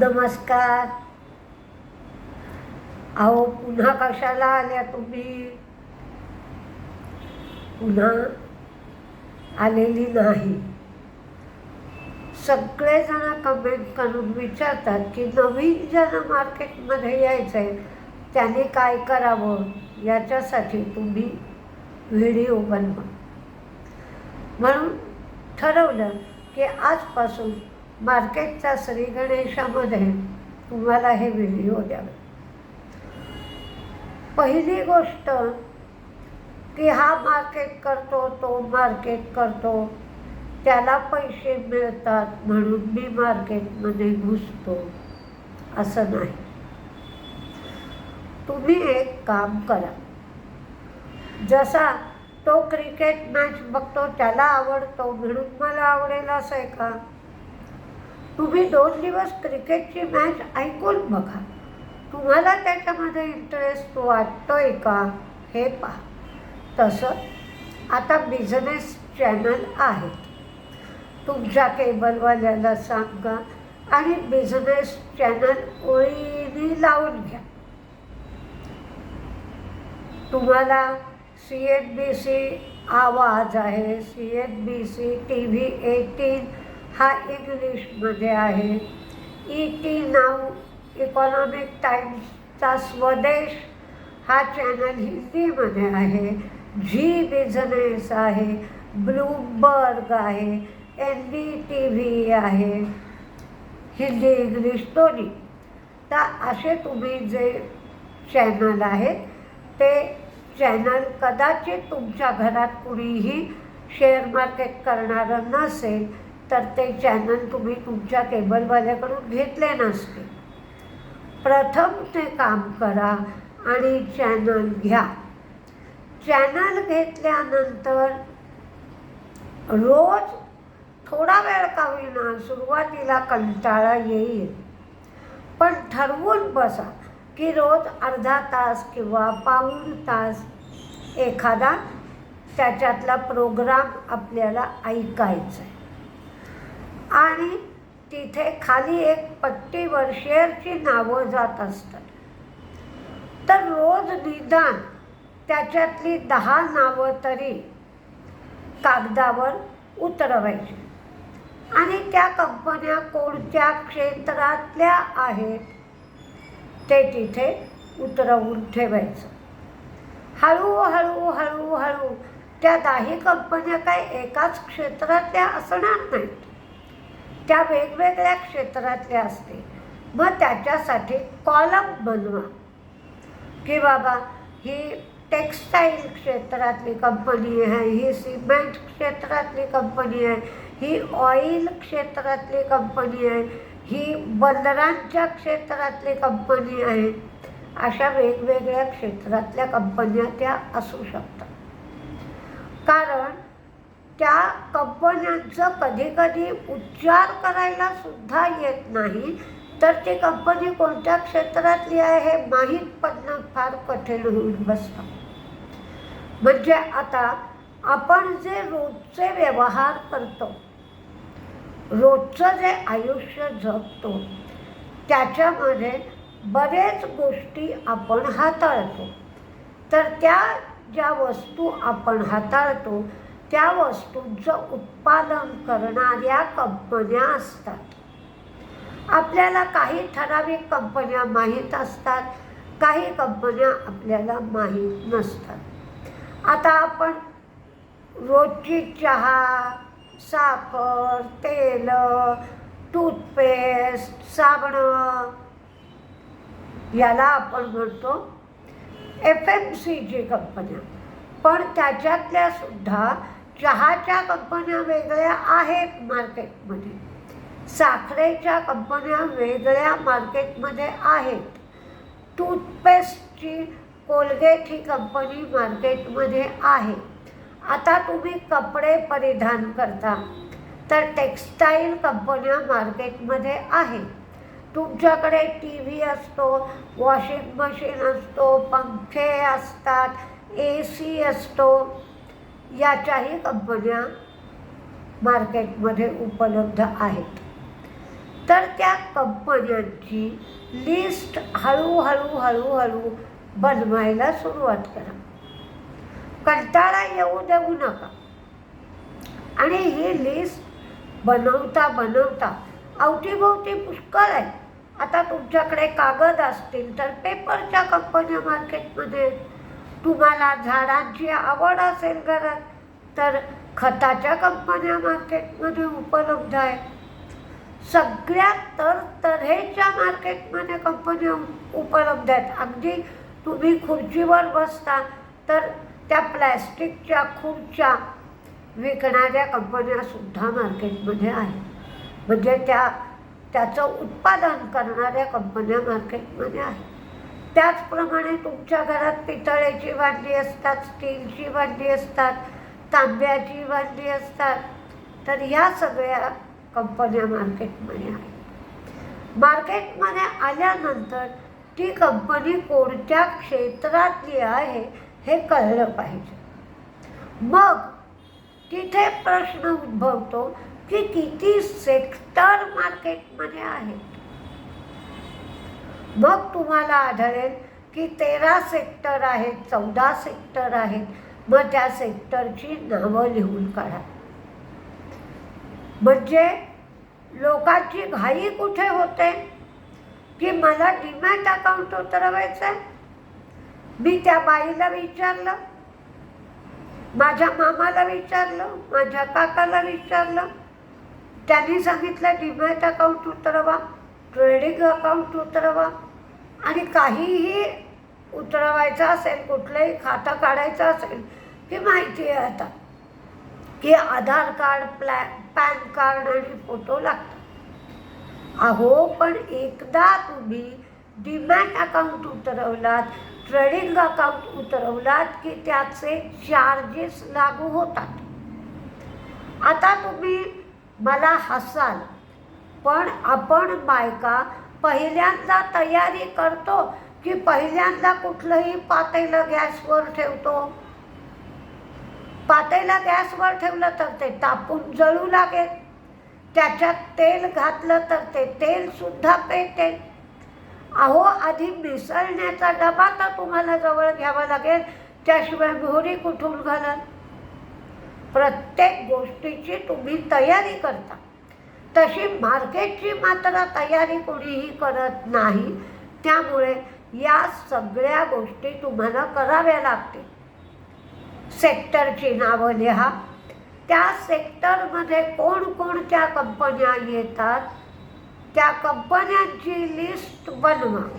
नमस्कार. अहो पुन्हा कशाला आल्या तुम्ही? पुन्हा आलेली नाही. सगळेजण कमेंट करून विचारतात की नवीन ज्यांना मार्केटमध्ये यायचं आहे त्याने काय करावं? याच्यासाठी तुम्ही व्हिडिओ बनवा. म्हणून ठरवलं की आजपासून मार्केटच्या श्री गणेशामध्ये तुम्हाला हे व्हिडिओ द्यावे पहिली गोष्ट की हा मार्केट करतो तो मार्केट करतो त्याला पैसे मिळतात म्हणून मी मार्केटमध्ये घुसतो असं नाही. तुम्ही एक काम करा. जसा तो क्रिकेट मॅच बघतो त्याला आवडतो म्हणून मला आवडेल असं आहे का? तुम्ही दोन दिवस क्रिकेटची मॅच ऐकून बघा. तुम्हाला त्याच्यामध्ये इंटरेस्ट वाटतोय का? हे पहा. तसं आता बिझनेस चॅनल आहेत तुमच्या केबलवाल्याला सांगा आणि बिझनेस चॅनल ओळीने लावून घ्या. तुम्हाला सी एन बी सी आवाज आहे. C N B C T V eighteen हा इंग्लिशमध्ये आहे. ई टी नाव इकॉनॉमिक टाईम्सचा स्वदेश हा चॅनल हिंदीमध्ये आहे. झी बिझनेस आहे. ब्लूमबर्ग आहे. एन डी टी व्ही आहे. हिंदी इंग्लिश दोन्ही. तर असे तुम्ही जे चॅनल आहेत ते चॅनल कदाचित तुमच्या घरात कुणीही शेअर मार्केट करणारं नसेल तर ते चॅनल तुम्ही तुमच्या केबलवाल्याकडून घेतले नसते. प्रथम ते काम करा आणि चॅनल घ्या. चॅनल घेतल्यानंतर रोज थोडा वेळ का होईना सुरुवातीला कंटाळा येईल. पण ठरवून बसा की रोज अर्धा तास किंवा पाऊण तास एखादा त्याच्यातला प्रोग्राम आपल्याला ऐकायचा आहे. आणि तिथे खाली एक पट्टीवर शेअरची नावं जात असतात. तर रोज निदान त्याच्यातली दहा नावं तरी कागदावर उतरवायची. आणि त्या कंपन्या कोणत्या क्षेत्रातल्या आहेत ते तिथे उतरवून ठेवायचं. हळूहळू हळूहळू त्या दाही कंपन्या काही एकाच क्षेत्रातल्या असणार नाहीत. त्या वेगवेगळ्या क्षेत्रातल्या असते. मग त्याच्यासाठी कॉलम बनवा. की बाबा ही टेक्स्टाईल क्षेत्रातली कंपनी आहे ही सिमेंट क्षेत्रातली कंपनी आहे ही ऑइल क्षेत्रातली कंपनी आहे ही बंदरांच्या क्षेत्रातली कंपनी आहे. अशा वेगवेगळ्या क्षेत्रातल्या कंपन्या त्या असू शकतात. कारण त्या कंपन्यांचं कधीकधी उच्चार करायला सुद्धा येत नाही. तर ती कंपनी कोणत्या क्षेत्रातली आहे हे माहीत पडणं फार कठीण होऊन बसतं. म्हणजे आता आपण जे रोजचे व्यवहार करतो रोजचं जे आयुष्य जगतो त्याच्यामध्ये बरेच गोष्टी आपण हाताळतो. तर त्या ज्या वस्तू आपण हाताळतो त्या वस्तूंचं उत्पादन करणाऱ्या कंपन्या असतात. आपल्याला काही ठराविक कंपन्या माहीत असतात काही कंपन्या आपल्याला माहीत नसतात. आता आपण रोजची चहा साखर तेल टूथपेस्ट साबणं याला आपण म्हणतो एफ एम सी जी कंपन्या. पण त्याच्यातल्या सुद्धा चहाच्या कंपन्या वेगळ्या आहेत मार्केटमध्ये. साखरेच्या कंपन्या वेगळ्या मार्केटमध्ये आहेत. टूथपेस्टची कोलगेट ही कंपनी मार्केटमध्ये आहे. आता तुम्ही कपडे परिधान करता तर टेक्स्टाईल कंपन्या मार्केटमध्ये आहेत. तुमच्याकडे टी व्ही असतो वॉशिंग मशीन असतो पंखे असतात ए सी असतो. याच्याही कंपन्या मार्केटमध्ये उपलब्ध आहेत. तर त्या कंपन्यांची लिस्ट हळूहळू हळूहळू बनवायला सुरुवात करा. कंटाळा येऊ देऊ नका. आणि ही लिस्ट बनवता बनवता अवतीभोवती पुष्कळ आहे. आता तुमच्याकडे कागद असतील तर पेपरच्या कंपन्या मार्केटमध्ये तुम्हाला झाडांची आवड असेल घरात तर खताच्या कंपन्या मार्केटमध्ये उपलब्ध आहे सगळ्या तर तऱ्हेच्या मार्केटमध्ये कंपन्या उपलब्ध आहेत. अगदी तुम्ही खुर्चीवर बसता तर त्या प्लॅस्टिकच्या खुर्च्या विकणाऱ्या कंपन्यासुद्धा मार्केटमध्ये आहेत. म्हणजे त्या त्याचं उत्पादन करणाऱ्या कंपन्या मार्केटमध्ये आहेत. त्याचप्रमाणे तुमच्या घरात पितळेची भांडी असतात स्टीलची भांडी असतात तांब्याची भांडी असतात तर ह्या सगळ्या कंपन्या मार्केटमध्ये आहेत. मार्केटमध्ये आल्यानंतर ती कंपनी कोणत्या क्षेत्रातली आहे हे कळलं पाहिजे. मग तिथे प्रश्न उद्भवतो की किती सेक्टर मार्केटमध्ये आहेत? मग तुम्हाला आढळेल की तेरा सेक्टर आहेत चौदा सेक्टर आहेत. मग त्या सेक्टरची नावं लिहून काढा. म्हणजे लोकांची घाई कुठे होते? की मला डिमॅट अकाउंट उतरवायचं आहे मी त्या बाईला विचारलं. माझ्या मामाला विचारलं. माझ्या काकाला विचारलं. त्यांनी सांगितलं डिमॅट अकाउंट उतरवा. ट्रेडिंग अकाउंट उतरवा. आणि काहीही उतरवायचं असेल कुठलंही खातं काढायचं असेल की माहिती आहे आता. की आधार कार्ड प्लॅ पॅन कार्ड आणि फोटो लागतात. अहो पण एकदा तुम्ही डिमॅट अकाउंट उतरवलात ट्रेडिंग अकाउंट उतरवलात की त्याचे चार्जेस लागू होतात. आता तुम्ही मला हसाल पण आपण बायका पहिल्यांदा तयारी करतो की पहिल्यांदा कुठलंही पातेलं गॅसवर ठेवतो. पातेला गॅसवर ठेवलं तर ते तापून जळू लागेल. त्याच्यात तेल घातलं तर ते तेलसुद्धा पेटेल. अहो आधी मिसळण्याचा डबा तर तुम्हाला जवळ घ्यावा लागेल त्याशिवाय मोहरी कुठून घालाल प्रत्येक गोष्टीची तुम्ही तयारी करता. तशी मार्केटची मात्र तयारी कोणीही करत नाही. त्यामुळे या सगळ्या गोष्टी तुम्हाला कराव्या लागतील. सेक्टरची नावं लिहा. त्या सेक्टरमध्ये कोणकोणत्या कंपन्या येतात? त्या कंपन्यांची लिस्ट बनवा.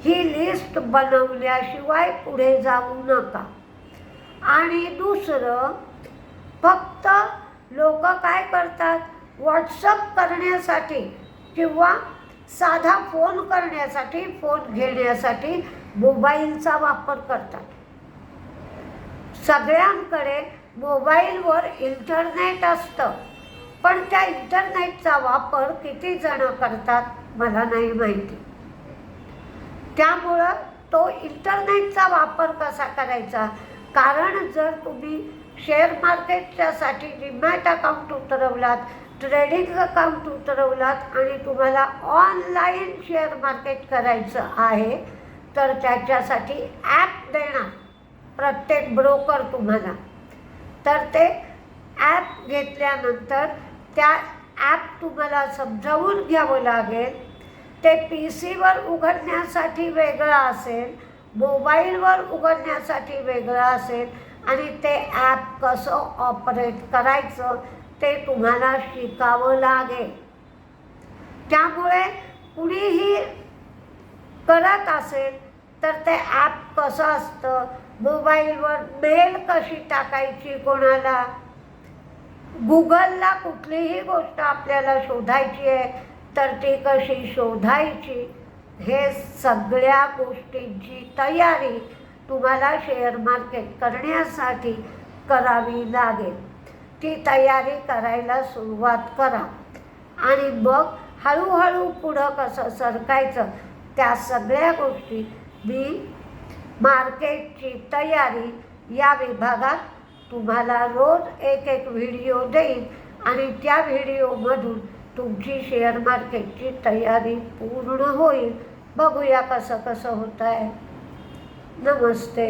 ही लिस्ट बनवल्याशिवाय पुढे जाऊ नका. आणि दुसरं फक्त लोक काय करतात? व्हॉट्सअप करण्यासाठी किंवा साधा फोन करण्यासाठी फोन घेण्यासाठी मोबाईलचा वापर करतात. सगळ्यांकडे मोबाईलवर इंटरनेट असतं पण त्या इंटरनेटचा वापर किती जण करतात मला नाही माहिती. त्यामुळं तो इंटरनेटचा वापर कसा करायचा? कारण जर तुम्ही शेअर मार्केटच्यासाठी डिमॅट अकाउंट उतरवलात ट्रेडिंग अकाउंट उतरवलात आणि तुम्हाला ऑनलाईन शेअर मार्केट करायचं आहे तर त्याच्यासाठी ॲप देणार प्रत्येक ब्रोकर तुम्हाला. तर ते ॲप घेतल्यानंतर त्या ॲप तुम्हाला समजावून घ्यावं लागेल. ते पी सीवर उघडण्यासाठी वेगळं असेल मोबाईलवर उघडण्यासाठी वेगळं असेल आणि ते ॲप कसं ऑपरेट करायचं ते तुम्हाला शिकावं लागेल. त्यामुळे कुणीही करत असेल तर ते ॲप कसं असतं? मोबाईलवर मेल कशी टाकायची कोणाला? गुगलला कुठलीही गोष्ट आपल्याला शोधायची आहे तर ती कशी शोधायची? हे सगळ्या गोष्टींची तयारी तुम्हाला शेअर मार्केट करण्यासाठी करावी लागेल. ती तयारी करायला सुरुवात करा. आणि मग हळूहळू पुढं कसं सरकायचं त्या सगळ्या गोष्टी मी मार्केटची तयारी या विभागात तुम्हाला रोज एक एक व्हिडिओ देईन आणि त्या व्हिडिओमधून तुमची शेअर मार्केटची तयारी पूर्ण होईल. बघूया कसं कसं होत आहे नमस्ते.